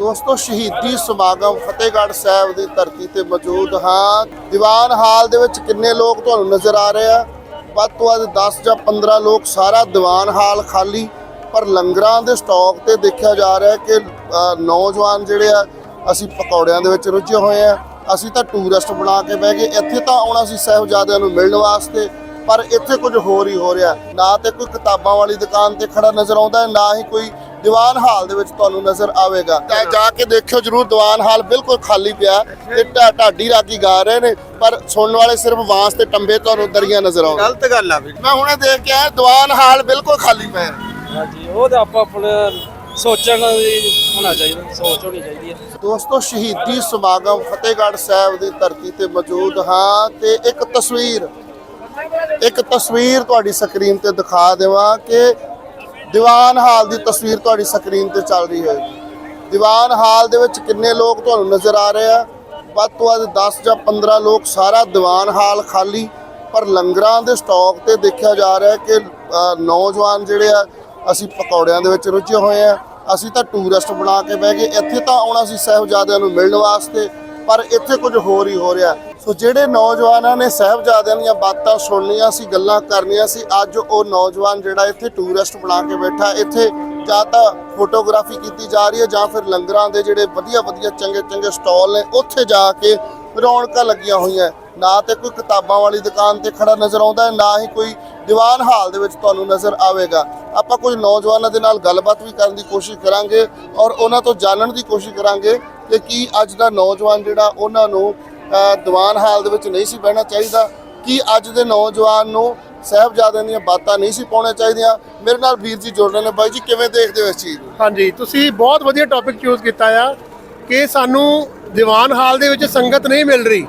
ਦੋਸਤੋ, ਸ਼ਹੀਦੀ ਸਮਾਗਮ ਫਤਿਹਗੜ੍ਹ ਸਾਹਿਬ ਦੀ ਧਰਤੀ ਤੇ ਮੌਜੂਦ ਹਾਂ। ਦੀਵਾਨ ਹਾਲ ਦੇ ਵਿੱਚ ਕਿੰਨੇ ਲੋਕ ਤੁਹਾਨੂੰ ਨਜ਼ਰ ਆ ਰਹੇ ਆ? ਵੱਧ ਤੋਂ ਵੱਧ 10 ਜਾਂ 15 ਲੋਕ ਸਾਰਾ ਦੀਵਾਨ ਹਾਲ ਖਾਲੀ, ਪਰ ਲੰਗਰਾਂ ਦੇ ਸਟਾਕ ਤੇ ਦੇਖਿਆ ਜਾ ਰਿਹਾ ਕਿ ਨੌਜਵਾਨ ਜਿਹੜੇ ਆ, ਅਸੀਂ ਪਕੌੜਿਆਂ ਦੇ ਵਿੱਚ ਰੁੱਝੇ ਹੋਏ ਆ। ਅਸੀਂ ਤਾਂ ਟੂਰਿਸਟ ਬਣਾ ਕੇ ਬਹਿ ਗਏ, ਇੱਥੇ ਤਾਂ ਆਉਣਾ ਸੀ ਸਾਹਿਬਜ਼ਾਦਿਆਂ ਨੂੰ ਮਿਲਣ ਵਾਸਤੇ, ਪਰ ਇੱਥੇ ਕੁਝ ਹੋਰ ਹੀ ਹੋ ਰਿਹਾ। ਨਾ ਤੇ ਕੋਈ ਕਿਤਾਬਾਂ ਵਾਲੀ ਦੁਕਾਨ ਤੇ ਖੜਾ ਨਜ਼ਰ ਆਉਂਦਾ, ਨਾ ਹੀ ਕੋਈ ਦੀਵਾਨ ਹਾਲ ਦੇ ਵਿੱਚ ਤੁਹਾਨੂੰ ਨਜ਼ਰ ਆਵੇਗਾ। ਤਾਂ ਜਾ ਕੇ ਦੇਖਿਓ ਜਰੂਰ ਦੀਵਾਨ ਹਾਲ ਬਿਲਕੁਲ ਖਾਲੀ ਪਿਆ। ਤੇ ਢਾ- ਢਾਡੀ ਰਾਗੀ ਗਾ ਰਹੇ ਨੇ ਪਰ ਸੁਣਨ ਵਾਲੇ ਸਿਰਫ ਬਾਂਸ ਤੇ ਟੰਬੇ ਤੁਹਾਨੂੰ ਦਰੀਆਂ ਨਜ਼ਰ ਆਉਂਦੇ ਗਲਤ ਗੱਲ ਆ ਵੀ ਮੈਂ ਹੁਣੇ ਦੇਖ ਕੇ ਆਇਆ ਦੀਵਾਨ ਹਾਲ ਬਿਲਕੁਲ ਖਾਲੀ ਪਿਆ। ਹਾਂਜੀ ਉਹ ਤਾਂ ਆਪਾਂ ਆਪਣੇ ਸੋਚਣ ਦੀ ਹੋਣਾ ਚਾਹੀਦਾ ਸੋਚ ਹੋਣੀ ਚਾਹੀਦੀ ਹੈ ਦੋਸਤੋ ਸ਼ਹੀਦੀ ਸਮਾਗਮ ਫਤਿਹਗੜ੍ਹ ਸਾਹਿਬ ਦੀ ਧਰਤੀ ਤੇ ਮੌਜੂਦ ਹਾਂ ਤੇ ਇੱਕ ਤਸਵੀਰ ਇੱਕ ਤਸਵੀਰ ਤੁਹਾਡੀ ਸਕਰੀਨ ਤੇ ਦਿਖਾ ਦੇਵਾਂ ਕਿ ਦੀਵਾਨ ਹਾਲ ਦੀ ਤਸਵੀਰ ਤੁਹਾਡੀ ਸਕਰੀਨ ਤੇ ਚੱਲ ਰਹੀ ਹੋਏਗੀ ਦੀਵਾਨ ਹਾਲ ਦੇ ਵਿੱਚ ਕਿੰਨੇ ਲੋਕ ਤੁਹਾਨੂੰ ਨਜ਼ਰ ਆ ਰਹੇ ਆ? ਵੱਧ ਤੋਂ ਵੱਧ 10 ਜਾਂ 15 ਲੋਕ ਸਾਰਾ ਦੀਵਾਨ ਹਾਲ ਖਾਲੀ, ਪਰ ਲੰਗਰਾਂ ਦੇ ਸਟਾਕ ਤੇ ਦੇਖਿਆ ਜਾ ਰਿਹਾ ਕਿ ਨੌਜਵਾਨ ਜਿਹੜੇ ਆ, ਅਸੀਂ ਪਕੌੜਿਆਂ ਦੇ ਵਿੱਚ ਰੁੱਝੇ ਹੋਏ ਆ। ਅਸੀਂ ਤਾਂ ਟੂਰਿਸਟ ਬਣਾ ਕੇ ਬਹਿ ਗਏ। ਇੱਥੇ ਤਾਂ ਆਉਣਾ ਸੀ ਸਾਹਿਬਜ਼ਾਦਿਆਂ ਨੂੰ ਮਿਲਣ ਵਾਸਤੇ। ਪਰ ਇੱਥੇ ਕੁਝ ਹੋਰ ਹੀ ਹੋ ਰਿਹਾ। ਸੋ ਜਿਹੜੇ ਨੌਜਵਾਨਾਂ ਨੇ ਸਾਹਿਬਜ਼ਾਦਿਆਂ ਦੀਆਂ ਬਾਤਾਂ ਸੁਣਨੀਆਂ ਸੀ, ਗੱਲਾਂ ਕਰਨੀਆਂ ਸੀ, ਅੱਜ ਉਹ ਨੌਜਵਾਨ ਜਿਹੜਾ ਇੱਥੇ ਟੂਰਿਸਟ ਬਣਾ ਕੇ ਬੈਠਾ, ਇੱਥੇ ਜਾਂ ਤਾਂ ਫੋਟੋਗ੍ਰਾਫੀ ਕੀਤੀ ਜਾ ਰਹੀ ਹੈ ਜਾਂ ਫਿਰ ਲੰਗਰਾਂ ਦੇ ਜਿਹੜੇ ਵਧੀਆ ਵਧੀਆ ਚੰਗੇ ਚੰਗੇ ਸਟਾਲ ਨੇ, ਉੱਥੇ ਜਾ ਕੇ ਰੌਣਕਾਂ ਲੱਗੀਆਂ ਹੋਈਆਂ। ਨਾ ਤੇ ਕੋਈ ਕਿਤਾਬਾਂ ਵਾਲੀ ਦੁਕਾਨ ਤੇ ਖੜਾ ਨਜ਼ਰ ਆਉਂਦਾ ਹੈ, ਨਾ ਹੀ ਕੋਈ ਦੀਵਾਨ ਹਾਲ ਦੇ ਵਿੱਚ ਤੁਹਾਨੂੰ ਨਜ਼ਰ ਆਵੇਗਾ। ਆਪਾਂ ਕੁਝ ਨੌਜਵਾਨਾਂ ਦੇ ਨਾਲ ਗੱਲਬਾਤ ਵੀ ਕਰਨ ਦੀ ਕੋਸ਼ਿਸ਼ ਕਰਾਂਗੇ ਔਰ ਉਹਨਾਂ ਤੋਂ ਜਾਣਨ ਦੀ ਕੋਸ਼ਿਸ਼ ਕਰਾਂਗੇ ਕਿ ਕੀ ਅੱਜ ਦਾ ਨੌਜਵਾਨ ਜਿਹੜਾ ਉਹਨਾਂ ਨੂੰ ਦੀਵਾਨ ਹਾਲ ਦੇ ਵਿੱਚ ਨਹੀਂ ਸੀ ਬਹਿਣਾ ਚਾਹੀਦਾ। ਕੀ ਅੱਜ ਦੇ ਨੌਜਵਾਨ ਨੂੰ ਸਾਹਿਬਜ਼ਾਦਿਆਂ ਦੀਆਂ ਬਾਤਾਂ ਨਹੀਂ ਸੀ ਪਾਉਣੀਆਂ ਚਾਹੀਦੀਆਂ? ਮੇਰੇ ਨਾਲ ਵੀਰ ਜੀ ਜੁੜ ਰਹੇ ਨੇ ਬਾਈ ਜੀ, ਕਿਵੇਂ ਦੇਖਦੇ ਹੋ ਇਸ ਚੀਜ਼ ਨੂੰ? ਹਾਂਜੀ, ਤੁਸੀਂ ਬਹੁਤ ਵਧੀਆ ਟੌਪਿਕ ਚੂਜ਼ ਕੀਤਾ ਆ ਕਿ ਸਾਨੂੰ ਦੀਵਾਨ ਹਾਲ ਦੇ ਵਿੱਚ ਸੰਗਤ ਨਹੀਂ ਮਿਲ ਰਹੀ।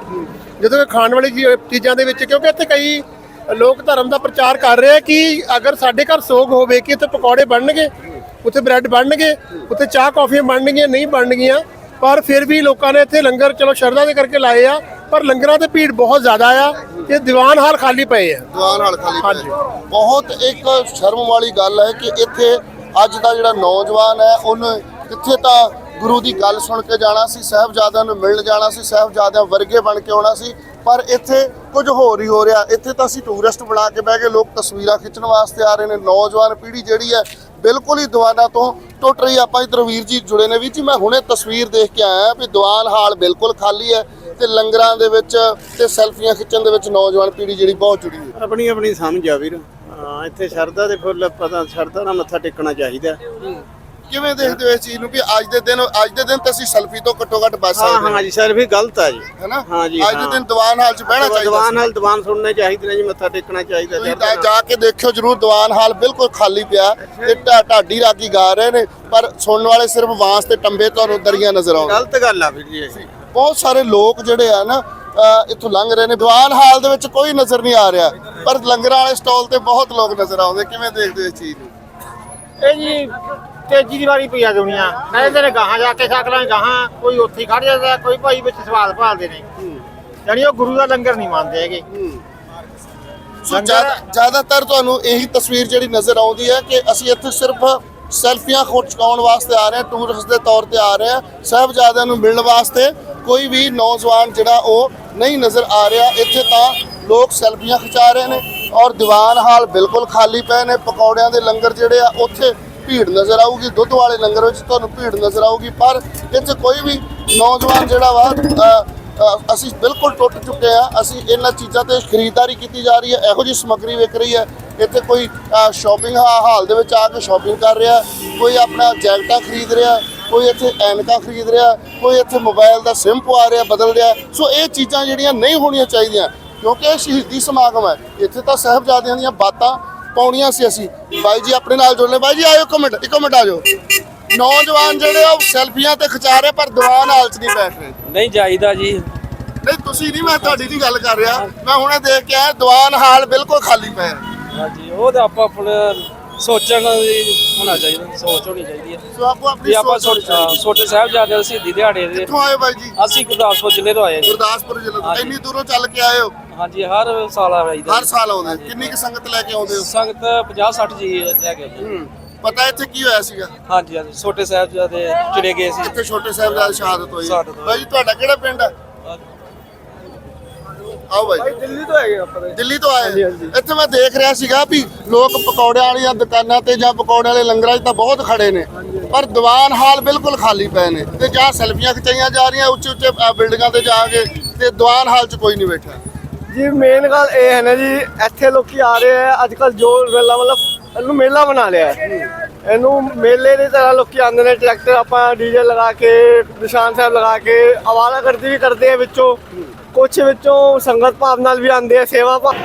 ਜਦੋਂ ਖਾਣ ਵਾਲੀ ਚੀਜ਼ਾਂ ਦੇ ਵਿੱਚ ਕਿਉਂਕਿ ਇੱਥੇ ਕਈ ਲੋਕ ਧਰਮ ਦਾ ਪ੍ਰਚਾਰ ਕਰ ਰਹੇ ਆ ਕਿ ਅਗਰ ਸਾਡੇ ਘਰ ਸੋਗ ਹੋਵੇ ਕਿ ਇੱਥੇ ਪਕੌੜੇ ਬਣਨਗੇ ਉੱਥੇ ਬ੍ਰੈਡ ਬਣਨਗੇ ਉੱਥੇ ਚਾਹ ਕੌਫੀਆਂ ਬਣਨਗੀਆਂ ਨਹੀਂ ਬਣਨਗੀਆਂ ਪਰ ਫਿਰ ਵੀ ਲੋਕਾਂ ਨੇ ਇੱਥੇ ਲੰਗਰ ਚਲੋ ਸ਼ਰਧਾ ਦੇ ਕਰਕੇ ਲਾਏ ਆ ਪਰ ਲੰਗਰਾਂ ਤੇ ਭੀੜ ਬਹੁਤ ਜ਼ਿਆਦਾ ਆ ਤੇ ਦੀਵਾਨ ਹਾਲ ਖਾਲੀ ਪਏ ਆ ਦੀਵਾਨ ਹਾਲ ਖਾਲੀ ਹਾਂਜੀ। ਪਏ ਬਹੁਤ ਇੱਕ ਸ਼ਰਮ ਵਾਲੀ ਗੱਲ ਹੈ ਕਿ ਇੱਥੇ ਅੱਜ ਦਾ ਜਿਹੜਾ ਨੌਜਵਾਨ ਹੈ ਉਹਨੇ ਕਿੱਥੇ ਤਾਂ ਗੁਰੂ ਦੀ ਗੱਲ ਸੁਣ ਕੇ ਜਾਣਾ ਸੀ, ਸਾਹਿਬਜ਼ਾਦਿਆਂ ਨੂੰ ਮਿਲਣ ਜਾਣਾ ਸੀ, ਸਾਹਿਬਜ਼ਾਦਿਆਂ ਵਰਗੇ ਬਣ ਕੇ ਆਉਣਾ ਸੀ। ਪਰ ਇੱਥੇ ਕੁਝ ਹੋਰ ਹੀ ਹੋ ਰਿਹਾ। ਇੱਥੇ ਤਾਂ ਅਸੀਂ ਟੂਰਿਸਟ ਬਣਾ ਕੇ ਬਹਿ ਗਏ, ਲੋਕ ਤਸਵੀਰਾਂ ਖਿੱਚਣ ਵਾਸਤੇ ਆ ਰਹੇ ਨੇ। ਨੌਜਵਾਨ ਪੀੜ੍ਹੀ ਜਿਹੜੀ ਹੈ, ਬਿਲਕੁਲ ਹੀ ਦੀਵਾਨਾਂ ਤੋਂ ਟੁੱਟ ਰਹੀ ਆਪਾਂ ਇਧਰ ਵੀਰ ਜੀ ਜੁੜੇ ਨੇ। ਵੀਰ ਜੀ, ਮੈਂ ਹੁਣੇ ਤਸਵੀਰ ਦੇਖ ਕੇ ਆਇਆ ਵੀ ਦੀਵਾਨ ਹਾਲ ਬਿਲਕੁਲ ਖਾਲੀ ਹੈ ਤੇ ਲੰਗਰਾਂ ਦੇ ਵਿੱਚ ਤੇ ਸੈਲਫੀਆਂ ਖਿੱਚਣ ਦੇ ਵਿੱਚ ਨੌਜਵਾਨ ਪੀੜ੍ਹੀ ਜਿਹੜੀ ਬਹੁਤ ਜੁੜੀ ਹੈ। ਆਪਣੀ ਆਪਣੀ ਸਮਝ ਆ ਵੀਰ। ਇੱਥੇ ਸ਼ਰਧਾ ਦੇ ਫੁੱਲ ਪਤਾ ਸ਼ਰਧਾ ਨਾਲ ਮੱਥਾ ਟੇਕਣਾ ਚਾਹੀਦਾ। ਕਿਵੇਂ ਦੇਖਦੇ ਹੋ ਇਸ ਚੀਜ਼ ਨੂੰ ਵੀ ਅੱਜ ਦੇ ਦਿਨ ਅੱਜ ਦੇ ਦਿਨ ਤਾਂ ਅਸੀਂ ਸੈਲਫੀ ਤੋਂ ਘੱਟੋ ਘੱਟ ਬਚ ਹਾਂ ਸਕਦੇ ਹਾਂ। ਜੀ ਸਰ ਵੀ ਗਲਤ ਆ ਜੀ। ਹੈਨਾ? ਹਾਂ ਜੀ, ਅੱਜ ਦੇ। ਦਿਨ ਦੀਵਾਨ ਹਾਲ 'ਚ ਬਹਿਣਾ ਚਾਹੀਦਾ ਦੀਵਾਨ। ਨਾਲ ਦੀਵਾਨ ਸੁਣਨੇ ਚਾਹੀਦੇ ਨੇ ਜੀ ਮੱਥਾ ਟੇਕਣਾ ਚਾਹੀਦਾ ਤੁਸੀਂ ਤਾਂ। ਜਾ ਕੇ ਦੇਖਿਓ ਜਰੂਰ ਦੀਵਾਨ ਹਾਲ ਬਿਲਕੁਲ ਖਾਲੀ ਪਿਆ ਤੇ ਢਾ- ਢਾਡੀ ਰਾਗੀ ਗਾ ਰਹੇ ਨੇ ਪਰ ਸੁਣਨ ਵਾਲੇ ਸਿਰਫ ਬਾਂਸ ਤੇ ਟੰਬੇ ਤੁਹਾਨੂੰ ਦਰੀਆਂ ਨਜ਼ਰ ਆਉਂਦੇ ਗਲਤ ਗੱਲ ਆ ਵੀਰ ਜੀ ਇਹ। ਬਹੁਤ ਸਾਰੇ ਲੋਕ ਜਿਹੜੇ ਆ ਨਾ ਇੱਥੋਂ ਲੰਘ ਰਹੇ ਨੇ। ਦੀਵਾਨ ਹਾਲ ਦੇ ਵਿੱਚ ਕੋਈ ਨਜ਼ਰ ਨਹੀਂ ਆ ਰਿਹਾ ਪਰ ਲੰਗਰਾਂ ਵਾਲੇ ਸਟਾਲ ਤੇ ਬਹੁਤ ਲੋਕ ਨਜ਼ਰ ਆਉਂਦੇ। ਕਿਵੇਂ ਦੇਖਦੇ ਹੋ ਇਸ ਚੀਜ਼ ਨੂੰ? ਇਹ ਜੀ ਤੇਜ਼ੀ ਦੀ ਵਾਰੀ ਪਈ ਆ ਦੁਨੀਆ। ਮੈਂ ਇਹਦੇ ਨੇ ਗਾਹਾਂ ਜਾ ਕੇ ਸਕਲਾਂ ਗਾਹਾਂ ਕੋਈ ਉੱਥੇ ਹੀ ਖੜ ਜਾਂਦਾ ਕੋਈ ਭਾਈ ਵਿੱਚ ਸਵਾਲ ਭਾਲਦੇ ਨੇ। ਜਾਣੀ ਉਹ ਗੁਰੂ ਦਾ ਲੰਗਰ ਨਹੀਂ ਮੰਨਦੇ ਹੈਗੇ। ਸੋ ਜ਼ਿਆਦਾ- ਜ਼ਿਆਦਾਤਰ ਤੁਹਾਨੂੰ ਇਹੀ ਤਸਵੀਰ ਜਿਹੜੀ ਨਜ਼ਰ ਆਉਂਦੀ ਹੈ ਕਿ ਅਸੀਂ ਇੱਥੇ ਸਿਰਫ ਸੈਲਫੀਆਂ ਖਿਚਾਉਣ ਵਾਸਤੇ ਆ ਰਹੇ ਹਾਂ ਟੂਰਿਸਟ ਦੇ ਤੌਰ ਤੇ ਆ ਰਹੇ ਹਾਂ ਸਾਹਿਬਜ਼ਾਦਿਆਂ ਨੂੰ ਮਿਲਣ ਵਾਸਤੇ ਕੋਈ ਵੀ ਨੌਜਵਾਨ ਜਿਹੜਾ ਉਹ ਨਹੀਂ ਨਜ਼ਰ ਆ ਰਿਹਾ। ਇੱਥੇ ਤਾਂ ਲੋਕ ਸੈਲਫੀਆਂ ਖਿਚਾ ਰਹੇ ਨੇ ਔਰ ਦੀਵਾਨ ਹਾਲ ਬਿਲਕੁਲ ਖਾਲੀ ਪਏ ਨੇ। ਪਕੌੜਿਆਂ ਦੇ ਲੰਗਰ ਜਿਹੜੇ ਆ ਉੱਥੇ ਭੀੜ ਨਜ਼ਰ ਆਊਗੀ, ਦੁੱਧ ਵਾਲੇ ਲੰਗਰ ਵਿੱਚ ਤੁਹਾਨੂੰ ਭੀੜ ਨਜ਼ਰ ਆਊਗੀ, ਪਰ ਇੱਥੇ ਕੋਈ ਵੀ ਨੌਜਵਾਨ ਜਿਹੜਾ ਵਾ ਅਸੀਂ ਬਿਲਕੁਲ ਟੁੱਟ ਚੁੱਕੇ ਆ, ਅਸੀਂ ਇਹਨਾਂ ਚੀਜ਼ਾਂ ਤੇ ਖਰੀਦਦਾਰੀ ਕੀਤੀ ਜਾ ਰਹੀ ਹੈ, ਇਹੋ ਜਿਹੀ ਸਮੱਗਰੀ ਵਿਕ ਰਹੀ ਹੈ, ਇੱਥੇ ਕੋਈ ਸ਼ਾਪਿੰਗ ਹਾਲ ਦੇ ਵਿੱਚ ਆ ਕੇ ਸ਼ਾਪਿੰਗ ਕਰ ਰਿਹਾ, ਕੋਈ ਆਪਣਾ ਜੈਕਟਾਂ ਖਰੀਦ ਰਿਹਾ, ਕੋਈ ਇੱਥੇ ਐਨਕਾਂ ਖਰੀਦ ਰਿਹਾ, ਕੋਈ ਇੱਥੇ ਮੋਬਾਈਲ ਦਾ ਸਿਮ ਪਵਾ ਰਿਹਾ, ਬਦਲ ਰਿਹਾ, ਸੋ ਇਹ ਚੀਜ਼ਾਂ ਜਿਹੜੀਆਂ ਨਹੀਂ ਹੋਣੀਆਂ ਚਾਹੀਦੀਆਂ, ਕਿਉਂਕਿ ਇਹ ਸ਼ਹੀਦੀ ਸਮਾਗਮ ਹੈ, ਇੱਥੇ ਤਾਂ ਸਾਹਿਬਜ਼ਾਦਿਆਂ ਦੀਆਂ ਬਾਤਾਂ ਪਾਉਣੀਆਂ ਸੀ ਅਸੀਂ। ਬਾਈ ਜੀ ਆਪਣੇ ਨਾਲ ਜੁੜਨੇ। ਬਾਈ ਜੀ ਆਇਓ ਇੱਕ ਮਿੰਟ ਇੱਕ ਮਿੰਟ ਆ ਜਾਓ। ਨੌਜਵਾਨ ਜਿਹੜੇ ਉਹ ਸੈਲਫੀਆਂ ਤੇ ਖਿਚਾ ਰਹੇ ਪਰ ਦੀਵਾਨ ਹਾਲ 'ਚ ਨਹੀਂ ਬੈਠ ਰਹੇ। ਨਹੀਂ ਜਾਈਦਾ ਜੀ। ਨਹੀਂ ਤੁਸੀਂ ਨਹੀਂ ਮੈਂ ਤੁਹਾਡੀ ਨਹੀਂ ਗੱਲ ਕਰ ਰਿਹਾ। ਮੈਂ ਹੁਣੇ ਦੇਖ ਕੇ ਆਇਆ ਦੀਵਾਨ ਹਾਲ ਬਿਲਕੁਲ ਖਾਲੀ ਪਿਆ ਹੈ। ਹਾਂਜੀ ਉਹ ਤਾਂ ਆਪਾਂ ਆਪਣੇ ਸੋਚਣ ਦੀ ਹੋਣਾ ਚਾਹੀਦਾ ਸੋਚ ਹੋਣੀ ਚਾਹੀਦੀ ਹੈ। ਸੋ ਆਪੋ ਆਪਣੀ ਆਪਾਂ ਸੋਚ ਹੋਣੀ ਚਾਹੀਦੀ। ਹੈ। ਛੋਟੇ ਸਾਹਿਬ ਜਾਂਦੇ ਸਿੱਧੀ ਦਿਹਾੜੇ ਦੇ। ਕਿੱਥੋਂ ਆਏ ਬਾਈ ਜੀ? ਅਸੀਂ ਗੁਰਦਾਸਪੁਰ ਜ਼ਿਲ੍ਹੇ ਤੋਂ ਆਏ ਜੀ। ਗੁਰਦਾਸਪੁਰ ਜ਼ਿਲ੍ਹੇ ਤੋਂ। ਹਾਂਜੀ। ਇੰਨੀ ਦੂਰੋਂ ਚੱਲ ਕੇ ਆਏ ਹੋ। ਹਾਂਜੀ ਹਰ ਸਾਲ ਆਈਦਾ ਹਰ ਸਾਲ ਆਉਂਦੇ। ਕਿੰਨੀ ਕੁ ਸੰਗਤ ਲੈ ਕੇ ਆਉਂਦੇ ਹੋ? ਸੰਗਤ 50 60 ਜੀ ਲੈ ਕੇ ਆਉਂਦੇ। ਹੂੰ। ਪਤਾ ਇੱਥੇ ਕੀ ਹੋਇਆ ਸੀਗਾ? ਹਾਂਜੀ ਹਾਂਜੀ ਛੋਟੇ ਸਾਹਿਬਜ਼ਾਦੇ ਚਲੇ ਗਏ ਸੀ। ਇੱਥੇ ਛੋਟੇ ਸਾਹਿਬ ਸ਼ਹਾਦਤ ਹੋਈ। ਸ਼ਹਾਦਤ ਹੋਈ। ਬਾਈ ਜੀ ਤੁਹਾਡਾ ਕਿਹੜਾ ਪਿੰਡ ਹੈ ਆਓ ਬਾਈ ਜੀ। ਦਿੱਲੀ ਤੋਂ ਹੈਗੇ ਆਪਾਂ ਦਿੱਲੀ ਤੋਂ ਆਏ ਇੱਥੇ ਮੈਂ ਦੇਖ ਰਿਹਾ ਸੀਗਾ ਵੀ ਲੋਕ ਪਕੌੜਿਆਂ ਵਾਲੀਆਂ ਦੁਕਾਨਾਂ ਤੇ ਜਾਂ ਪਕੌੜਿਆਂ ਵਾਲੇ ਲੰਗਰਾਂ 'ਚ ਤਾਂ ਬਹੁਤ ਖੜੇ ਨੇ। ਪਰ ਦੀਵਾਨ ਹਾਲ ਬਿਲਕੁਲ ਖਾਲੀ ਪਏ ਨੇ ਤੇ ਜਾਂ ਸੈਲਫੀਆਂ ਖਿਚਾਈਆਂ ਜਾ ਰਹੀਆਂ ਉੱਚੇ ਉੱਚੇ ਬਿਲਡਿੰਗਾਂ ਤੇ ਜਾ ਕੇ ਤੇ ਦੀਵਾਨ ਹਾਲ 'ਚ ਕੋਈ ਨਹੀਂ ਬੈਠਾ। ਜੀ ਮੇਨ ਗੱਲ ਇਹ ਹੈ ਨਾ ਜੀ, ਇੱਥੇ ਲੋਕੀ ਆ ਰਹੇ ਆ ਅੱਜ ਕੱਲ ਜੋ ਮੇਲਾ, ਮਤਲਬ ਇਹਨੂੰ ਮੇਲਾ ਬਣਾ ਲਿਆ ਇਹਨੂੰ ਮੇਲੇ ਦੀ ਤਰ੍ਹਾਂ ਲੋਕੀ ਆਉਂਦੇ ਨੇ ਟਰੈਕਟਰ ਆਪਾਂ ਡੀਜ਼ਲ ਲਗਾ ਕੇ, ਨਿਸ਼ਾਨ ਸਾਹਿਬ ਲਗਾ ਕੇ ਆਵਾਜ਼ਾਗਰਦੀ ਵੀ ਕਰਦੇ ਆ ਵਿੱਚੋਂ। ਕੁਝ ਵਿੱਚੋਂ ਸੰਗਤ ਭਾਵ ਨਾਲ ਵੀ ਆਉਂਦੇ ਆ, ਸੇਵਾ ਭਾਵ